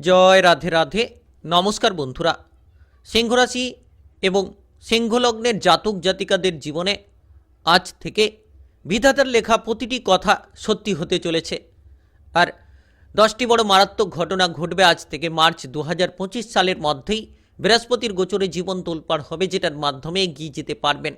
জয় রাধে রাধে। নমস্কার বন্ধুরা। সিংহরাশি এবং সিংহলগ্নের জাতক জাতিকাদের জীবনে আজ থেকে বিধাতার লেখা প্রতিটি কথা সত্যি হতে চলেছে। আর দশটি বড় মারাত্মক ঘটনা ঘটবে আজ থেকে মার্চ দু হাজার পঁচিশ সালের মধ্যেই। বৃহস্পতির গোচরে জীবন তোলপাড় হবে যেটার মাধ্যমে এগিয়ে যেতে পারবেন।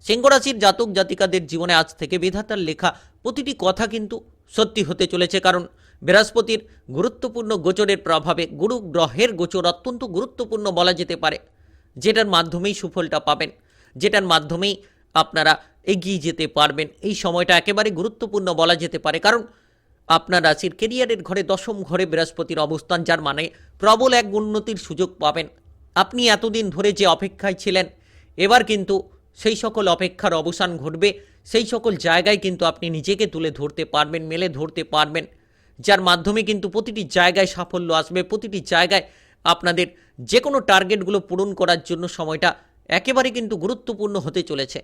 সিংহরাশির জাতক জাতিকাদের জীবনে আজ থেকে বিধাতার লেখা প্রতিটি কথা কিন্তু সত্যি হতে চলেছে। কারণ বৃহস্পতির গুরুত্বপূর্ণ গোচরের প্রভাবে গুরু গ্রহের গোচর অত্যন্ত গুরুত্বপূর্ণ বলা যেতে পারে। যেটার মাধ্যমেই সুফলটা পাবেন, যেটার মাধ্যমেই আপনারা এগিয়ে যেতে পারবেন। এই সময়টা একেবারে গুরুত্বপূর্ণ বলা যেতে পারে। কারণ আপনার রাশির কেরিয়ারের ঘরে দশম ঘরে বৃহস্পতির অবস্থান, যার মানে প্রবল এক উন্নতির সুযোগ পাবেন। আপনি এতদিন ধরে যে অপেক্ষায় ছিলেন, এবার কিন্তু সেই সকল অপেক্ষার অবসান ঘটবে। সেই সকল জায়গায় কিন্তু আপনি নিজেকে তুলে ধরতে পারবেন, মেলে ধরতে পারবেন। যার মাধ্যমে কিন্তু প্রতিটি জায়গায় সাফল্য আসবে, প্রতিটি জায়গায় আপনাদের যে কোনো টার্গেটগুলো পূরণ করার জন্য সময়টা একেবারে কিন্তু গুরুত্বপূর্ণ হতে চলেছে।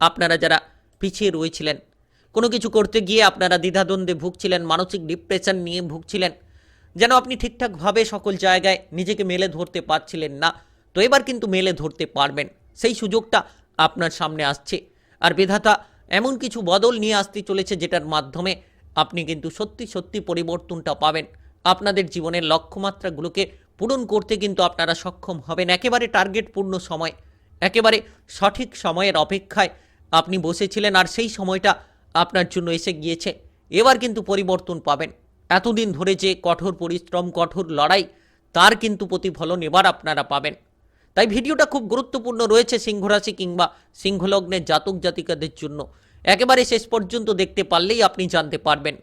আপনারা যারা পিছিয়ে রয়েছিলেন, কোনো কিছু করতে গিয়ে আপনারা দ্বিধাদ্বন্দ্বে ভুগছিলেন, মানসিক ডিপ্রেশন নিয়ে ভুগছিলেন, যেন আপনি ঠিকঠাকভাবে সকল জায়গায় নিজেকে মেলে ধরতে পারছিলেন না, তো এবার কিন্তু মেলে ধরতে পারবেন। সেই সুযোগটা আপনার সামনে আসছে। আর বিধাতা, এমন কিছু বদল নিয়ে আসতে চলেছে যেটার মাধ্যমে আপনি কিন্তু সত্যি সত্যি পরিবর্তনটা পাবেন। আপনাদের জীবনের লক্ষ্যমাত্রাগুলোকে পূরণ করতে কিন্তু আপনারা সক্ষম হবেন। একেবারে টার্গেট পূর্ণ সময়, একেবারে সঠিক সময়ের অপেক্ষায় আপনি বসেছিলেন আর সেই সময়টা আপনার জন্য এসে গিয়েছে। এবার কিন্তু পরিবর্তন পাবেন। এতদিন ধরে যে কঠোর পরিশ্রম, কঠোর লড়াই, তার কিন্তু প্রতিফলন এবার আপনারা পাবেন। তাই ভিডিওটা খুব গুরুত্বপূর্ণ রয়েছে সিংহরাশি কিংবা সিংহলগ্নের জাতক জাতিকাদের জন্য। একেবারে শেষ পর্যন্ত দেখতে পারলেই আপনি জানতে পারবেন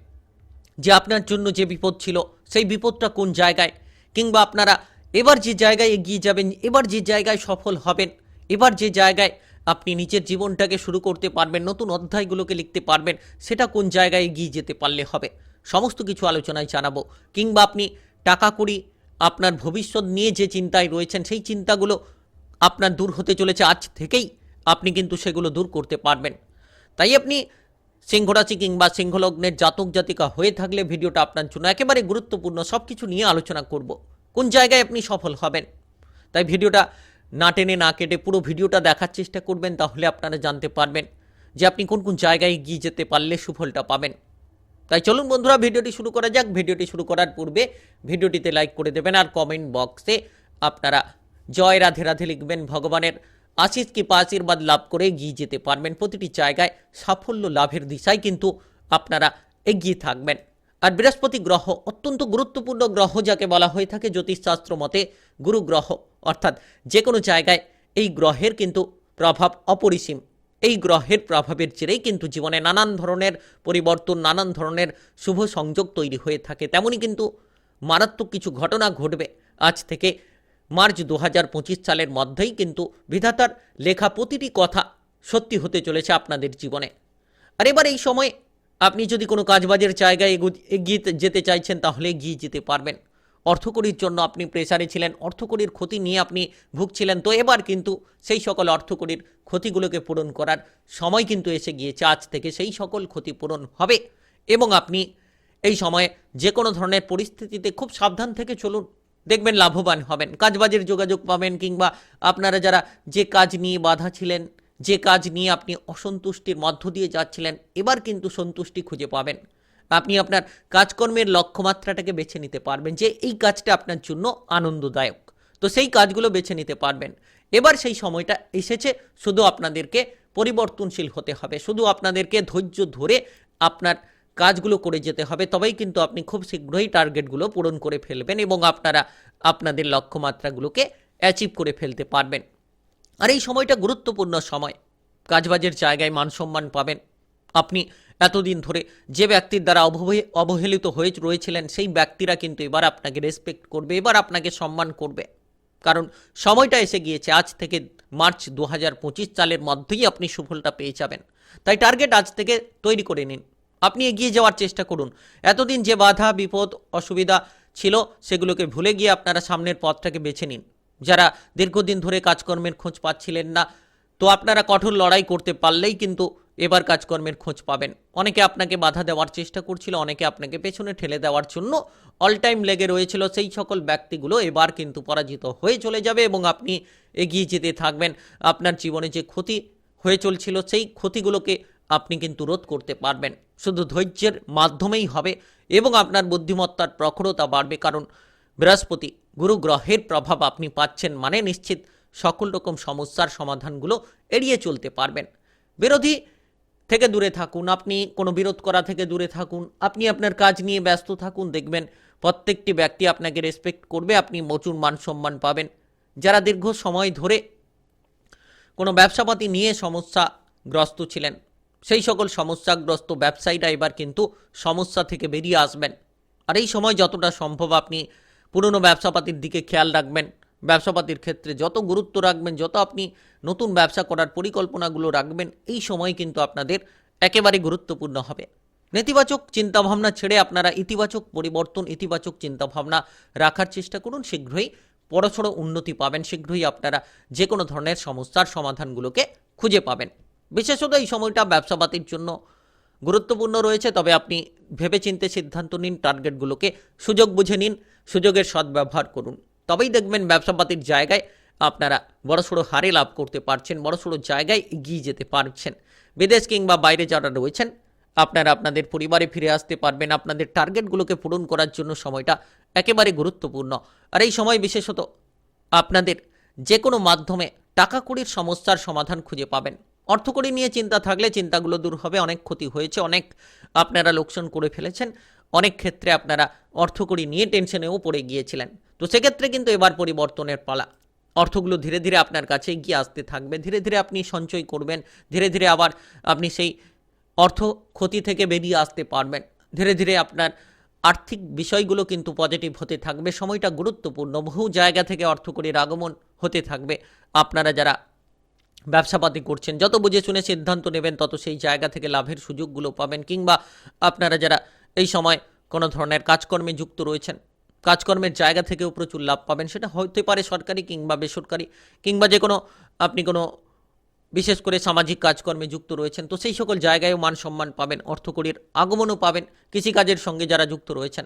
যে আপনার জন্য যে বিপদ ছিল, সেই বিপদটা কোন জায়গায়? কিংবা আপনারা এবার যে জায়গায় এগিয়ে যাবেন, এবার যে জায়গায় সফল হবেন, এবার যে জায়গায় আপনি নিজের জীবনটাকে শুরু করতে পারবেন, নতুন অধ্যায়গুলোকে লিখতে পারবেন, সেটা কোন জায়গায় এগিয়ে যেতে পারলে হবে? সমস্ত কিছু আলোচনায় জানাব। কিংবা আপনি টাকা কড়ি আপনার ভবিষ্যৎ নিয়ে যে চিন্তায় রয়েছেন, সেই চিন্তাগুলো আপনার দূর হতে চলেছে। আজ থেকেই আপনি কিন্তু সেগুলো দূর করতে পারবেন। তাই আপনি সিংহরাশি কিংবা সিংহলগ্নের জাতক জাতিকা হয়ে থাকলে ভিডিওটা আপনার জন্য একেবারে গুরুত্বপূর্ণ সব কিছু নিয়ে আলোচনা করব। কোন জায়গায় আপনি সফল হবেন? তাই ভিডিওটা না টেনে না কেটে পুরো ভিডিওটা দেখার চেষ্টা করবেন, তাহলে আপনারা জানতে পারবেন যে আপনি কোন কোন জায়গায় গিয়ে যেতে পারলে সুফলটা পাবেন। তাই চলুন বন্ধুরা, ভিডিওটি শুরু করা যাক। ভিডিওটি শুরু করার পূর্বে ভিডিওটিতে লাইক করে দেবেন আর কমেন্ট বক্সে আপনারা জয় রাধে রাধে লিখবেন, ভগবানের আশিস কৃপা আশীর্বাদ লাভ করে এগিয়ে যেতে পারবেন। প্রতিটি জায়গায় সাফল্য লাভের দিশায় কিন্তু আপনারা এগিয়ে থাকবেন। আর বৃহস্পতি গ্রহ অত্যন্ত গুরুত্বপূর্ণ গ্রহ যাকে বলা হয়ে থাকে জ্যোতিষশাস্ত্র মতে গুরু গ্রহ। অর্থাৎ যে কোনো জায়গায় এই গ্রহের কিন্তু প্রভাব অপরিসীম। এই গ্রহের প্রভাবের জেরেই কিন্তু জীবনে নানান ধরনের পরিবর্তন, নানান ধরনের শুভ সংযোগ তৈরি হয়ে থাকে। তেমনই কিন্তু মারাত্মক কিছু ঘটনা ঘটবে। আজ থেকে মার্চ দু হাজার পঁচিশ সালের মধ্যেই কিন্তু বিধাতার লেখা প্রতিটি কথা সত্যি হতে চলেছে আপনাদের জীবনে। আর এবার এই সময় আপনি যদি কোনো কাজবাজের জায়গায় এগো- এগিয়ে যেতে চাইছেন, তাহলে এগিয়ে যেতে পারবেন। অর্থকরীর জন্য আপনি প্রেসারে ছিলেন অর্থকরীর ক্ষতি নিয়ে আপনি ভুগছিলেন। তো এবার কিন্তু সেই সকল অর্থকরীর ক্ষতিগুলোকে পূরণ করার সময় কিন্তু এসে গিয়েছে, আজ থেকে সেই সকল ক্ষতি পূরণ হবে। এবং আপনি এই সময়ে যে কোনো ধরনের পরিস্থিতিতে খুব সাবধান থেকে চলুন। দেখবেন লাভবান হবেন। কাজবাজের যোগাযোগ পাবেন কিংবা আপনারা যারা যে কাজ নিয়ে বাধা ছিলেন, যে কাজ নিয়ে আপনি অসন্তুষ্টির মধ্য দিয়ে যাচ্ছিলেন, এবার কিন্তু সন্তুষ্টি খুঁজে পাবেন। আপনি আপনার কাজকর্মের লক্ষ্যমাত্রাটাকে বেছে নিতে পারবেন যে এই কাজটা আপনার জন্য আনন্দদায়ক। তো সেই কাজগুলো বেছে নিতে পারবেন। এবার সেই সময়টা এসেছে, শুধু আপনাদেরকে পরিবর্তনশীল হতে হবে। শুধু আপনাদেরকে ধৈর্য ধরে আপনার কাজগুলো করে যেতে হবে, তবেই কিন্তু আপনি খুব শীঘ্রই টার্গেটগুলো পূরণ করে ফেলবেন এবং আপনারা আপনাদের লক্ষ্যমাত্রাগুলোকে অ্যাচিভ করে ফেলতে পারবেন। আর এই সময়টা গুরুত্বপূর্ণ সময়। কাজবাজের জায়গায় মান সম্মান পাবেন। আপনি এতদিন ধরে যে ব্যক্তির দ্বারা অবহে- অবহেলিত হয়ে রয়েছিলেন, সেই ব্যক্তিরা কিন্তু এবার আপনাকে রেসপেক্ট করবে, এবার আপনাকে সম্মান করবে। কারণ সময়টা এসে গিয়েছে, আজ থেকে মার্চ দু হাজার পঁচিশ সালের মধ্যেই আপনি সুফলটা পেয়ে যাবেন। তাই টার্গেট আজ থেকে তৈরি করে নিন। আপনি এগিয়ে যাওয়ার চেষ্টা করুন। এতদিন যে বাধা, বিপদ, অসুবিধা ছিল সেগুলোকে ভুলে গিয়ে আপনারা সামনের পথটাকে বেছে নিন। যারা দীর্ঘদিন ধরে কাজকর্মের খোঁজ পাচ্ছিলেন না, তো আপনারা কঠোর লড়াই করতে পারলেই কিন্তু এবার কাজকর্মের খোঁজ পাবেন। অনেকে আপনাকে বাধা দেওয়ার চেষ্টা করছিল, অনেকে আপনাকে পেছনে ঠেলে দেওয়ার জন্য অল টাইম লেগে রয়েছিল। সেই সকল ব্যক্তিগুলো এবার কিন্তু পরাজিত হয়ে চলে যাবে এবং আপনি এগিয়ে যেতে থাকবেন। আপনার জীবনে যে ক্ষতি হয়ে চলছিল, সেই ক্ষতিগুলোকে আপনি কিন্তু রোধ করতে পারবেন। শুধু ধৈর্যের মাধ্যমেই হবে এবং আপনার বুদ্ধিমত্তার প্রখরতা বাড়বে। কারণ বৃহস্পতি গুরু গ্রহের প্রভাব আপনি পাচ্ছেন মানে নিশ্চিত সকল রকম সমস্যার সমাধানগুলো এড়িয়ে চলতে পারবেন। বিরোধী থেকে দূরে থাকুন, আপনি কোনো বিরোধ করা থেকে দূরে থাকুন, আপনি আপনার কাজ নিয়ে ব্যস্ত থাকুন, দেখবেন প্রত্যেকটি ব্যক্তি আপনাকে রেসপেক্ট করবে, আপনি প্রচুর মান সম্মান পাবেন। যারা দীর্ঘ সময় ধরে কোনো ব্যবসাপাতি নিয়ে সমস্যাগ্রস্ত ছিলেন সেই সকল সমস্যাগ্রস্ত ব্যবসায়ীরা এবার কিন্তু সমস্যা থেকে বেরিয়ে আসবেন। আর এই সময় যতটা সম্ভব আপনি পুরনো ব্যবসাপাতির দিকে খেয়াল রাখবেন। ব্যবসাপাতির ক্ষেত্রে যত গুরুত্ব রাখবেন, যত আপনি নতুন ব্যবসা করার পরিকল্পনাগুলো রাখবেন, এই সময় কিন্তু আপনাদের একেবারে গুরুত্বপূর্ণ হবে। নেতিবাচক চিন্তাভাবনা ছেড়ে আপনারা ইতিবাচক পরিবর্তন, ইতিবাচক চিন্তাভাবনা রাখার চেষ্টা করুন। শীঘ্রই বড়সড় উন্নতি পাবেন, শীঘ্রই আপনারা যে কোনো ধরনের সমস্যার সমাধানগুলোকে খুঁজে পাবেন। বিশেষত এই সময়টা ব্যবসাপাতির জন্য গুরুত্বপূর্ণ রয়েছে, তবে আপনি ভেবেচিন্তে সিদ্ধান্ত নিন, টার্গেটগুলোকে সুযোগ বুঝে নিন, সুযোগের সদ্ব্যবহার করুন। তবেই দেখবেন ব্যবসাপাতির জায়গায় আপনারা বড়সড় হারে লাভ করতে পারছেন, বড়সড় জায়গায় এগিয়ে যেতে পারছেন। বিদেশ কিংবা বাইরে যারা রয়েছেন, আপনারা আপনাদের পরিবারে ফিরে আসতে পারবেন, আপনাদের টার্গেটগুলোকে পূরণ করার জন্য সময়টা একেবারে গুরুত্বপূর্ণ। আর এই সময় বিশেষত আপনাদের যে কোনো মাধ্যমে টাকা কুড়ির সমস্যার সমাধান খুঁজে পাবেন। অর্থকড়ি নিয়ে চিন্তা থাকলে চিন্তাগুলো দূর হবে, অনেক ক্ষতি হয়েছে, অনেক আপনারা লোকসান করে ফেলেছেন, অনেক ক্ষেত্রে আপনারা অর্থকড়ি নিয়ে টেনশনেও পড়ে গিয়েছিলেন। তো সেক্ষেত্রে কিন্তু এবার পরিবর্তনের পালা। অর্থগুলো ধীরে ধীরে আপনার কাছে এগিয়ে আসতে থাকবে, ধীরে ধীরে আপনি সঞ্চয় করবেন, ধীরে ধীরে আবার আপনি সেই অর্থ ক্ষতি থেকে বেরিয়ে আসতে পারবেন। ধীরে ধীরে আপনার আর্থিক বিষয়গুলো কিন্তু পজিটিভ হতে থাকবে, সময়টা গুরুত্বপূর্ণ, বহু জায়গা থেকে অর্থকরীর আগমন হতে থাকবে। আপনারা যারা ব্যবসাপাতি করছেন। যত বুঝে শুনে সিদ্ধান্ত নেবেন, তত সেই জায়গা থেকে লাভের সুযোগগুলো পাবেন কিংবা আপনারা যারা এই সময় কোনো ধরনের কাজকর্মে যুক্ত রয়েছেন, কাজকর্মের জায়গা থেকেও প্রচুর লাভ পাবেন। সেটা হতে পারে সরকারি কিংবা বেসরকারি কিংবা যে কোনো, আপনি কোনো বিশেষ করে সামাজিক কাজকর্মে যুক্ত রয়েছেন, তো সেই সকল জায়গায়ও মান সম্মান পাবেন অর্থকরীর আগমনও পাবেন, কৃষিকাজের সঙ্গে যারা যুক্ত রয়েছেন,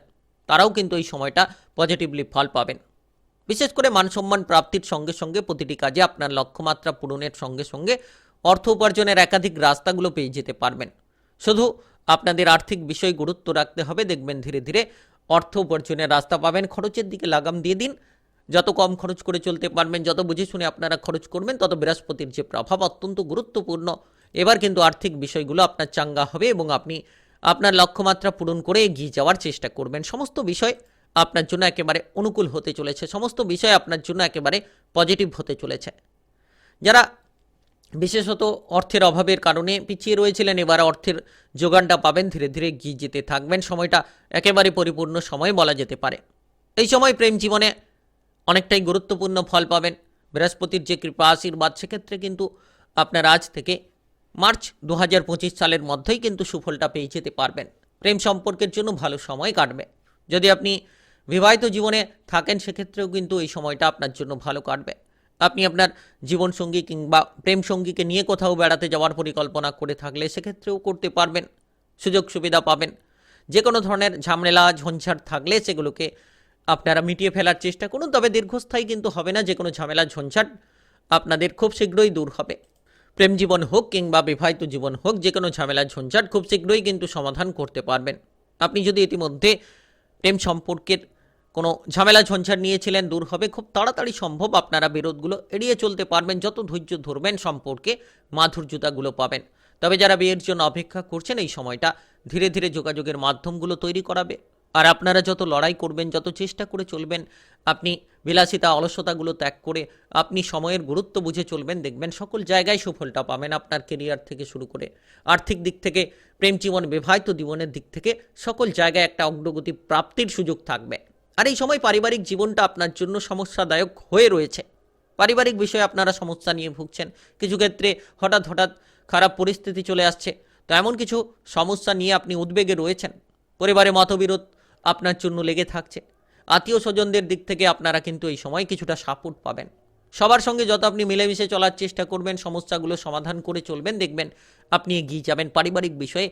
তারাও কিন্তু এই সময়টা পজিটিভলি ফল পাবেন। বিশেষ করে মান সম্মান প্রাপ্তির সঙ্গে সঙ্গে প্রতিটি কাজে আপনার লক্ষ্যমাত্রা পূরণের সঙ্গে সঙ্গে অর্থ উপার্জনের একাধিক রাস্তাগুলো পেয়ে যেতে পারবেন। শুধু আপনাদের আর্থিক বিষয় গুরুত্ব রাখতে হবে, দেখবেন ধীরে ধীরে অর্থ উপার্জনের রাস্তা পাবেন। খরচের দিকে লাগাম দিয়ে দিন। যত কম খরচ করে চলতে পারবেন, যত বুঝে শুনে আপনারা খরচ করবেন, তত বৃহস্পতির যে প্রভাব অত্যন্ত গুরুত্বপূর্ণ। এবার কিন্তু আর্থিক বিষয়গুলো আপনার চাঙ্গা হবে এবং আপনি আপনার লক্ষ্যমাত্রা পূরণ করে এগিয়ে যাওয়ার চেষ্টা করবেন। সমস্ত বিষয় আপনার জন্য একেবারে অনুকূল হতে চলেছে। সমস্ত বিষয় আপনার জন্য একেবারে পজিটিভ হতে চলেছে। যারা বিশেষত অর্থের অভাবের কারণে পিছিয়ে রয়েছিলেন, এবার অর্থের যোগানটা পাবেন, ধীরে ধীরে গিয়ে যেতে থাকবেন। সময়টা একেবারে পরিপূর্ণ সময় বলা যেতে পারে। এই সময় প্রেম জীবনে অনেকটাই গুরুত্বপূর্ণ ফল পাবেন। বৃহস্পতির যে কৃপা আশীর্বাদ, সেক্ষেত্রে কিন্তু আপনার আজ থেকে মার্চ দু হাজার পঁচিশ সালের মধ্যেই কিন্তু সুফলটা পেয়ে যেতে পারবেন। প্রেম সম্পর্কের জন্য ভালো সময় কাটবে। যদি আপনি বিবাহিত জীবনে থাকেন, সেক্ষেত্রেও কিন্তু এই সময়টা আপনার জন্য ভালো কাটবে। আপনি আপনার জীবনসঙ্গী কিংবা প্রেম সঙ্গীকে নিয়ে কোথাও বেড়াতে যাওয়ার পরিকল্পনা করে থাকলে সেক্ষেত্রেও করতে পারবেন, সুযোগ সুবিধা পাবেন। যে কোনো ধরনের ঝামেলা, ঝঞ্ঝাট থাকলে সেগুলোকে আপনারা মিটিয়ে ফেলার চেষ্টা করুন, তবে দীর্ঘস্থায়ী কিন্তু হবে না যে কোনো ঝামেলা, ঝঞ্ঝাট আপনাদের খুব শীঘ্রই দূর হবে। প্রেম জীবন হোক কিংবা বিবাহিত জীবন হোক যে কোনো ঝামেলা, ঝঞ্ঝাট খুব শীঘ্রই কিন্তু সমাধান করতে পারবেন। আপনি যদি ইতিমধ্যে প্রেম সম্পর্কের কোনো ঝামেলা ঝঞ্ঝাট নিয়েছিলেন, দূর হবে। খুব তাড়াতাড়ি সম্ভব আপনারা বিরোধগুলো এড়িয়ে চলতে পারবেন, যত ধৈর্য ধরবেন সম্পর্কে মাধুর্যতাগুলো পাবেন। তবে যারা বিয়ের জন্য অপেক্ষা করছেন, এই সময়টা ধীরে ধীরে যোগাযোগের মাধ্যমগুলো তৈরি করাবে। আর আপনারা যত লড়াই করবেন, যত চেষ্টা করে চলবেন, আপনি বিলাসিতা, অলসতাগুলো ত্যাগ করে আপনি সময়ের গুরুত্ব বুঝে চলবেন, দেখবেন সকল জায়গায় সুফলটা পাবেন আপনার কেরিয়ার থেকে শুরু করে। আর্থিক দিক থেকে, প্রেম জীবন বিবাহিত জীবনের দিক থেকে সকল জায়গায় একটা অগ্রগতি প্রাপ্তির সুযোগ থাকবে। আর এই সময় পারিবারিক জীবনটা আপনার জন্য সমস্যাদায়ক হয়ে রয়েছে। পারিবারিক বিষয়ে আপনারা সমস্যা নিয়ে ভুগছেন। কিছু ক্ষেত্রে হঠাৎ হঠাৎ খারাপ পরিস্থিতি চলে আসছে। তো এমন কিছু সমস্যা নিয়ে আপনি উদ্বেগে রয়েছেন। পরিবারে মতবিরোধ আপনার জন্য লেগে থাকছে। আত্মীয় স্বজনদের দিক থেকে আপনারা কিন্তু এই সময় কিছুটা সাপোর্ট পাবেন। সবার সঙ্গে যত আপনি মিলেমিশে চলার চেষ্টা করবেন, সমস্যাগুলো সমাধান করে চলবেন, দেখবেন আপনি এগিয়ে যাবেন। পারিবারিক বিষয়ে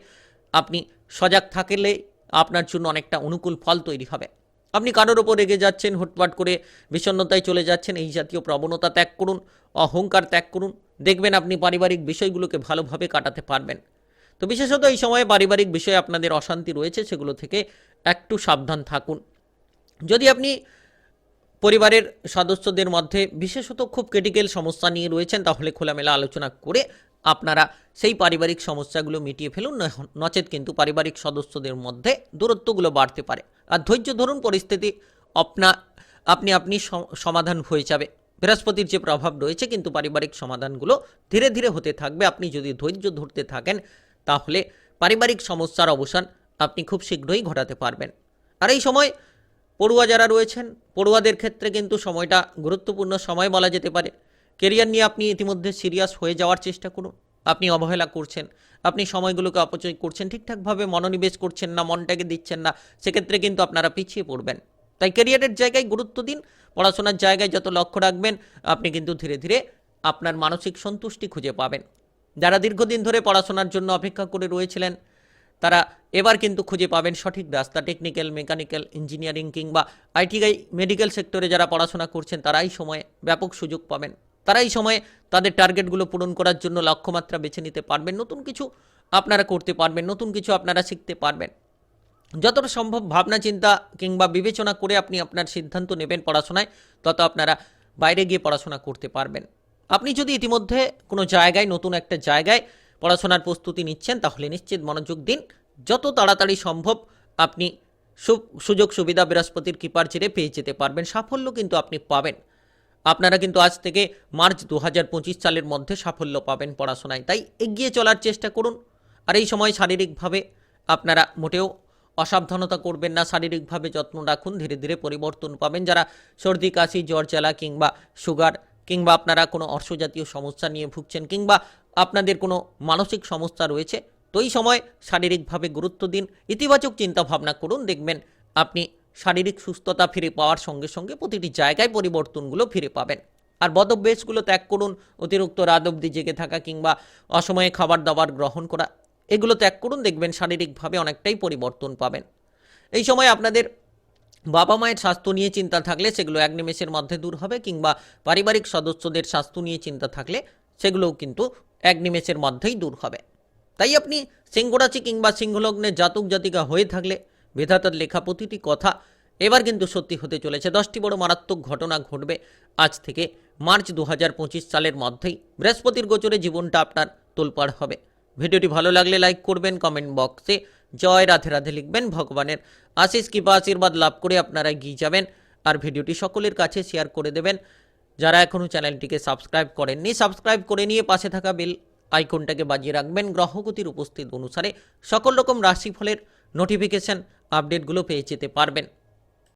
আপনি সজাগ থাকলে আপনার জন্য অনেকটা অনুকূল ফল তৈরি হবে। আপনি কারোর ওপর রেগে যাচ্ছেন, হুটপাট করে বিষণ্ণতায় চলে যাচ্ছেন, এই জাতীয় প্রবণতা ত্যাগ করুন, অহংকার ত্যাগ করুন, দেখবেন আপনি পারিবারিক বিষয়গুলোকে ভালোভাবে কাটাতে পারবেন। তো বিশেষত এই সময়ে পারিবারিক বিষয়ে আপনাদের অশান্তি রয়েছে, সেগুলো থেকে একটু সাবধান থাকুন। যদি আপনি পরিবারের সদস্যদের মধ্যে বিশেষত খুব ক্রিটিক্যাল সমস্যা নিয়ে রয়েছেন, তাহলে খোলামেলা আলোচনা করে আপনারা সেই পারিবারিক সমস্যাগুলো মিটিয়ে ফেলুন নচেত কিন্তু পারিবারিক সদস্যদের মধ্যে দূরত্বগুলো বাড়তে পারে। আর ধৈর্য ধরুন, পরিস্থিতি আপনা, আপনি আপনি সমাধান হয়ে যাবে। বৃহস্পতির যে প্রভাব রয়েছে কিন্তু পারিবারিক সমাধানগুলো ধীরে ধীরে হতে থাকবে। আপনি যদি ধৈর্য ধরতে থাকেন, তাহলে পারিবারিক সমস্যার অবসান আপনি খুব শীঘ্রই ঘটাতে পারবেন। আর এই সময় পড়ুয়া যারা রয়েছেন, পড়ুয়াদের ক্ষেত্রে কিন্তু সময়টা গুরুত্বপূর্ণ সময় বলা যেতে পারে। কেরিয়ার নিয়ে আপনি ইতিমধ্যে সিরিয়াস হয়ে যাওয়ার চেষ্টা করুন। আপনি অবহেলা করছেন, আপনি সময়গুলোকে অপচয় করছেন, ঠিকঠাকভাবে মনোনিবেশ করছেন না, মনটাকে দিচ্ছেন না, সেক্ষেত্রে কিন্তু আপনারা পিছিয়ে পড়বেন। তাই কেরিয়ারের জায়গায় গুরুত্ব দিন, পড়াশোনার জায়গায় যত লক্ষ্য রাখবেন, আপনি কিন্তু ধীরে ধীরে আপনার মানসিক সন্তুষ্টি খুঁজে পাবেন। যারা দীর্ঘদিন ধরে পড়াশোনার জন্য অপেক্ষা করে রয়েছিলেন, তারা এবার কিন্তু খুঁজে পাবেন সঠিক রাস্তা টেকনিক্যাল মেকানিক্যাল ইঞ্জিনিয়ারিং কিংবা আইটিআই মেডিকেল সেক্টরে যারা পড়াশোনা করছেন, তারাই সময়ে ব্যাপক সুযোগ পাবেন। তারাই সময়ে তাদের টার্গেটগুলো পূরণ করার জন্য লক্ষ্যমাত্রা বেছে নিতে পারবেন, নতুন কিছু আপনারা করতে পারবেন, নতুন কিছু আপনারা শিখতে পারবেন। যতটা সম্ভব ভাবনা চিন্তা কিংবা বিবেচনা করে আপনি আপনার সিদ্ধান্ত নেবেন পড়াশোনায়, তত আপনারা বাইরে গিয়ে পড়াশোনা করতে পারবেন। আপনি যদি ইতিমধ্যে কোনো জায়গায়, নতুন একটা জায়গায় পড়াশোনার প্রস্তুতি নিচ্ছেন, তাহলে নিশ্চিত মনোযোগ দিন। যত তাড়াতাড়ি সম্ভব আপনি সুযোগ সুবিধা বৃহস্পতির কৃপার জেরে পেয়ে যেতে পারবেন। সাফল্য কিন্তু আপনি পাবেন। আপনারা কিন্তু আজ থেকে মার্চ দু হাজার পঁচিশ সালের মধ্যে সাফল্য পাবেন পড়াশোনায়। তাই এগিয়ে চলার চেষ্টা করুন। আর এই সময় শারীরিকভাবে আপনারা মোটেও অসাবধানতা করবেন না, শারীরিকভাবে যত্ন রাখুন, ধীরে ধীরে পরিবর্তন পাবেন। যারা সর্দি, কাশি, জ্বর, জ্বালা কিংবা সুগার কিংবা আপনারা কোনো অর্শজাতীয় সমস্যা নিয়ে ভুগছেন কিংবা আপনাদের কোনো মানসিক সমস্যা রয়েছে, তো এই সময় শারীরিকভাবে গুরুত্ব দিন। ইতিবাচক চিন্তা ভাবনা করুন। দেখবেন আপনি শারীরিক সুস্থতা ফিরে পাওয়ার সঙ্গে সঙ্গে প্রতিটি জায়গায় পরিবর্তনগুলো ফিরে পাবেন। আর বদভ্যাসগুলো ত্যাগ করুন, অতিরিক্ত রাত অবধি জেগে থাকা কিংবা অসময়ে খাবার দাবার গ্রহণ করা, এগুলো ত্যাগ করুন, দেখবেন শারীরিকভাবে অনেকটাই পরিবর্তন পাবেন। এই সময় আপনাদের বাবা মায়ের স্বাস্থ্য নিয়ে চিন্তা থাকলে সেগুলো এক নিমেষের মধ্যে দূর হবে, কিংবা পারিবারিক সদস্যদের স্বাস্থ্য নিয়ে চিন্তা থাকলে সেগুলোও কিন্তু এক নিমেষের মধ্যেই দূর হবে। তাই আপনি সিংহরাশি কিংবা সিংহলগ্নের জাতক জাতিকা হয়ে থাকলে বিধাতার লেখা প্রতিটি কথা এবার কিন্তু সত্যি হতে চলেছে। দশটি বড় মারাত্মক ঘটনা ঘটবে আজ থেকে মার্চ দু হাজার পঁচিশ সালের মধ্যেই। বৃহস্পতির গোচরে জীবনটা আপনার তোলপাড় হবে। ভিডিওটি ভালো লাগলে লাইক করবেন, কমেন্ট বক্সে জয় রাধে রাধে লিখবেন, ভগবানের আশিস কৃপা, আশীর্বাদ লাভ করে আপনারা এগিয়ে যাবেন আর ভিডিওটি সকলের কাছে শেয়ার করে দেবেন। যারা এখনও চ্যানেলটিকে সাবস্ক্রাইব করেননি, সাবস্ক্রাইব করে নিয়ে পাশে থাকা বেল আইকনটাকে বাজিয়ে রাখবেন। গ্রহগতির উপস্থিত অনুসারে সকল রকম রাশিফলের নোটিফিকেশন আপডেটগুলো পেয়ে যেতে পারবেন।